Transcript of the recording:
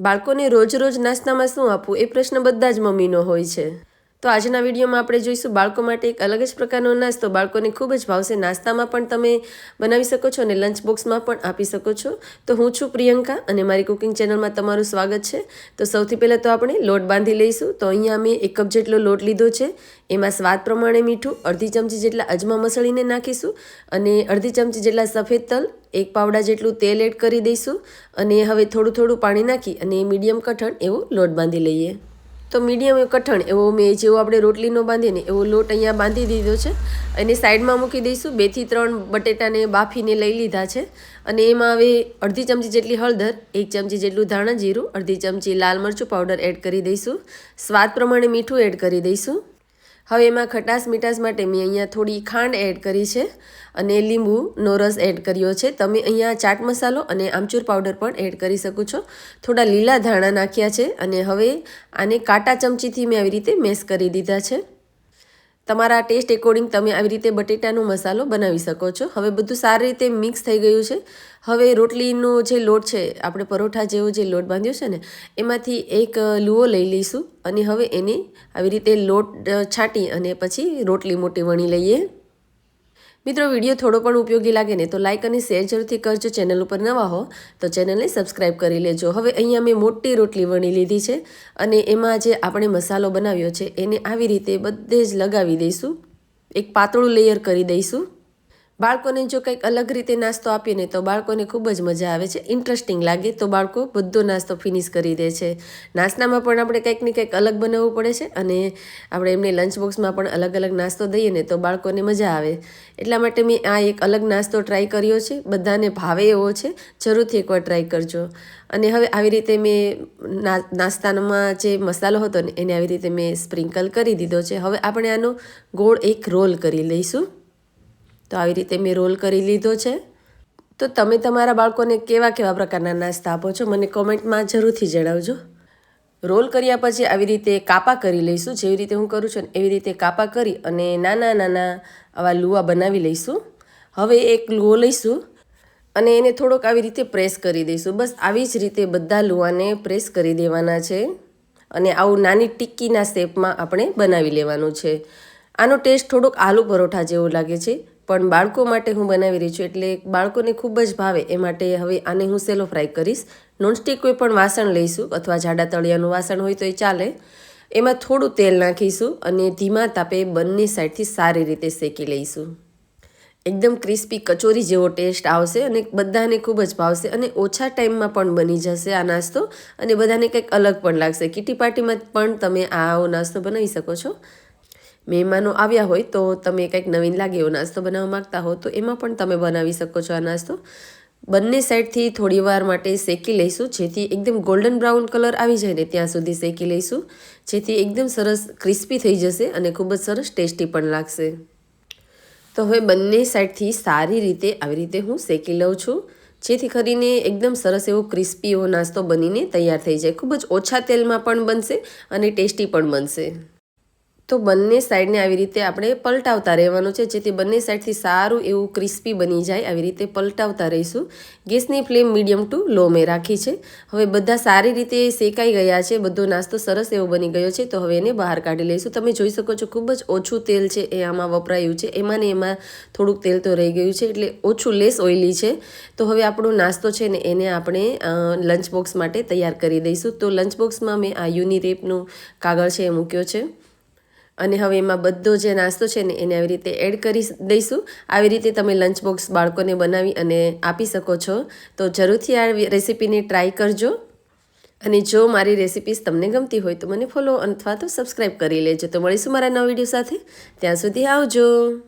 બાળકોને રોજ રોજ નાસ્તામાં શું આપવું એ પ્રશ્ન બધા જ મમ્મીનો હોય છે. તો આજના વિડીયોમાં આપણે જોઈશું બાળકો માટે એક અલગ જ પ્રકારનો નાસ્તો. બાળકોને ખૂબ જ ભાવશે નાસ્તામાં પણ તમે બનાવી શકો છો અને લંચ બોક્સમાં પણ આપી શકો છો. તો હું છું પ્રિયંકા અને મારી કુકિંગ ચેનલમાં તમારું સ્વાગત છે. તો સૌથી પહેલાં તો આપણે લોટ બાંધી લઈશું. તો અહીંયા મેં એક કપ જેટલો લોટ લીધો છે. એમાં સ્વાદ પ્રમાણે મીઠું, અડધી ચમચી જેટલા અજમા મસળીને નાખીશું અને અડધી ચમચી જેટલા સફેદ તલ, એક પાવડા જેટલું તેલ એડ કરી દઈશું અને હવે થોડું થોડું પાણી નાખી અને મીડિયમ કઠણ એવો લોટ બાંધી લઈએ. તો મીડિયમ કઠણ. એવો મેં જેવો આપણે રોટલીનો બાંધીએ ને એવો લોટ અહીંયા બાંધી દીધો છે. અને સાઈડમાં મૂકી દઈશું. બેથી ત્રણ બટેટાને બાફીને લઈ લીધા છે. અને એમાં હવે અડધી ચમચી જેટલી હળદર, એક ચમચી જેટલું ધાણા જીરું, અડધી ચમચી લાલ મરચું પાવડર એડ કરી દઈશું. સ્વાદ પ્રમાણે મીઠું એડ કરી દઈશું. હવે એમાં ખટાશ મીઠાશ માટે મેં અહીંયા થોડી ખાંડ એડ કરી છે અને લીંબુનો રસ એડ કર્યો છે. તમે અહીંયા ચાટ મસાલો અને આમચૂર પાવડર પણ એડ કરી શકો છો. થોડા લીલા ધાણા નાખ્યા છે અને હવે આને કાંટા ચમચીથી મેં આવી રીતે મેસ કરી દીધા છે. તમારા ટેસ્ટ એકોર્ડિંગ તમે આવી રીતે બટેટાનો મસાલો બનાવી શકો છો. હવે બધું સારી રીતે મિક્સ થઈ ગયું છે. હવે રોટલીનો જે લોટ છે, આપણે પરોઠા જેવો જે લોટ બાંધ્યો છે ને, એમાંથી એક લુઓ લઈ લઈશું. અને હવે એને આવી રીતે લોટ છાંટી અને પછી રોટલી મોટી વણી લઈએ. મિત્રો, વીડિયો થોડો પણ ઉપયોગી લાગે ને તો લાઇક અને શેર જરૂરથી કરજો. ચેનલ ઉપર નવા હો તો ચેનલને સબસ્ક્રાઈબ કરી લેજો. હવે અહીંયા મેં મોટી રોટલી વણી લીધી છે અને એમાં જે આપણે મસાલો બનાવ્યો છે એને આવી રીતે બધે જ લગાવી દઈશું. એક પાતળું લેયર કરી દઈશું. બાળકોને જો કંઈક અલગ રીતે નાસ્તો આપીએ ને તો બાળકોને ખૂબ જ મજા આવે છે. ઇન્ટરેસ્ટિંગ લાગે તો બાળકો બધો નાસ્તો ફિનિશ કરી દે છે. નાસ્તામાં પણ આપણે કંઈક ને કંઈક અલગ બનાવવું પડે છે અને આપણે એમને લંચ બોક્સમાં પણ અલગ અલગ નાસ્તો દઈએ ને તો બાળકોને મજા આવે. એટલા માટે મેં આ એક અલગ નાસ્તો ટ્રાય કર્યો છે. બધાને ભાવે એવો છે. જરૂરથી એકવાર ટ્રાય કરજો. અને હવે આવી રીતે મેં નાસ્તામાં જે મસાલો હતો ને એને આવી રીતે મેં સ્પ્રિંકલ કરી દીધો છે. હવે આપણે આનો ગોળ એક રોલ કરી લઈશું. તો આવી રીતે મેં રોલ કરી લીધો છે. તો તમે તમારા બાળકોને કેવા કેવા પ્રકારના નાસ્તા આપો છો મને કોમેન્ટમાં જરૂરથી જણાવજો. રોલ કર્યા પછી આવી રીતે કાપા કરી લઈશું, જેવી રીતે હું કરું છું એવી રીતે કાપા કરી અને નાના નાના આવા લુવા બનાવી લઈશું. હવે એક લુઓ લઈશું અને એને થોડોક આવી રીતે પ્રેસ કરી દઈશું. બસ આવી જ રીતે બધા લુવાને પ્રેસ કરી દેવાના છે અને આવું નાની ટિક્કીના શેપમાં આપણે બનાવી લેવાનું છે. આનો ટેસ્ટ થોડોક આલુ પરોઠા જેવો લાગે છે. પણ બાળકો માટે હું બનાવી રહી છું એટલે બાળકોને ખૂબ જ ભાવે એ માટે હવે આને હું સેલો ફ્રાય કરીશ. નોનસ્ટિક કોઈ પણ વાસણ લઈશું અથવા જાડા તળિયાનું વાસણ હોય તો એ ચાલે. એમાં થોડું તેલ નાખીશું અને ધીમા તાપે બંને સાઈડથી સારી રીતે શેકી લઈશું. એકદમ ક્રિસ્પી કચોરી જેવો ટેસ્ટ આવશે અને બધાને ખૂબ જ ભાવશે અને ઓછા ટાઈમમાં પણ બની જશે આ નાસ્તો અને બધાને કંઈક અલગ પણ લાગશે. કિટી પાર્ટીમાં પણ તમે આવો નાસ્તો બનાવી શકો છો. મહેમાનો આવ્યા હોય તો તમે કંઈક નવીન લાગે એવો નાસ્તો બનાવવા માગતા હો, તો એમાં પણ તમે બનાવી શકો છો આ નાસ્તો. બંને સાઈડથી થોડી વાર માટે શેકી લઈશું, જેથી એકદમ ગોલ્ડન બ્રાઉન કલર આવી જાય ને ત્યાં સુધી શેકી લઈશું, જેથી એકદમ સરસ ક્રિસ્પી થઈ જશે અને ખૂબ જ સરસ ટેસ્ટી પણ લાગશે. તો હવે બંને સાઈડથી સારી રીતે આવી રીતે હું શેકી લઉં છું, જેથી કરીને એકદમ સરસ એવો ક્રિસ્પી એવો નાસ્તો બનીને તૈયાર થઈ જાય. ખૂબ જ ઓછા તેલમાં પણ બનશે અને ટેસ્ટી પણ બનશે. તો બંને સાઈડને આવી રીતે આપણે પલટાવતા રહેવાનું છે, જેથી બંને સાઈડથી સારું એવું ક્રિસ્પી બની જાય આવી રીતે પલટાવતા રહીશું. ગેસની ફ્લેમ મીડિયમ ટુ લો મેં રાખી છે. હવે બધા સારી રીતે શેકાઈ ગયા છે, બધો નાસ્તો સરસ એવો બની ગયો છે, તો હવે એને બહાર કાઢી લઈશું. તમે જોઈ શકો છો ખૂબ જ ઓછું તેલ છે એ આમાં વપરાયું છે. એમાં ને એમાં થોડુંક તેલ તો રહી ગયું છે, એટલે ઓછું લેસ ઓઇલી છે. તો હવે આપણો નાસ્તો છે ને એને આપણે લંચ બોક્સ માટે તૈયાર કરી દઈશું. તો લંચ બોક્સમાં મેં આ યુનિરેપનું કાગળ છે એ મૂક્યો છે. અને હવે એમાં બધો જે નાસ્તો છે ને એને આવી રીતે એડ કરી દઈશું. આવી રીતે તમે લંચ બોક્સ બાળકોને બનાવી અને આપી શકો છો. તો જરૂરથી આ રેસીપીને ટ્રાય કરજો. અને જો મારી રેસિપીસ તમને ગમતી હોય તો મને ફોલો અથવા તો સબસ્ક્રાઈબ કરી લેજો. તો મળીશું મારા નવા વીડિયો સાથે. ત્યાં સુધી આવજો.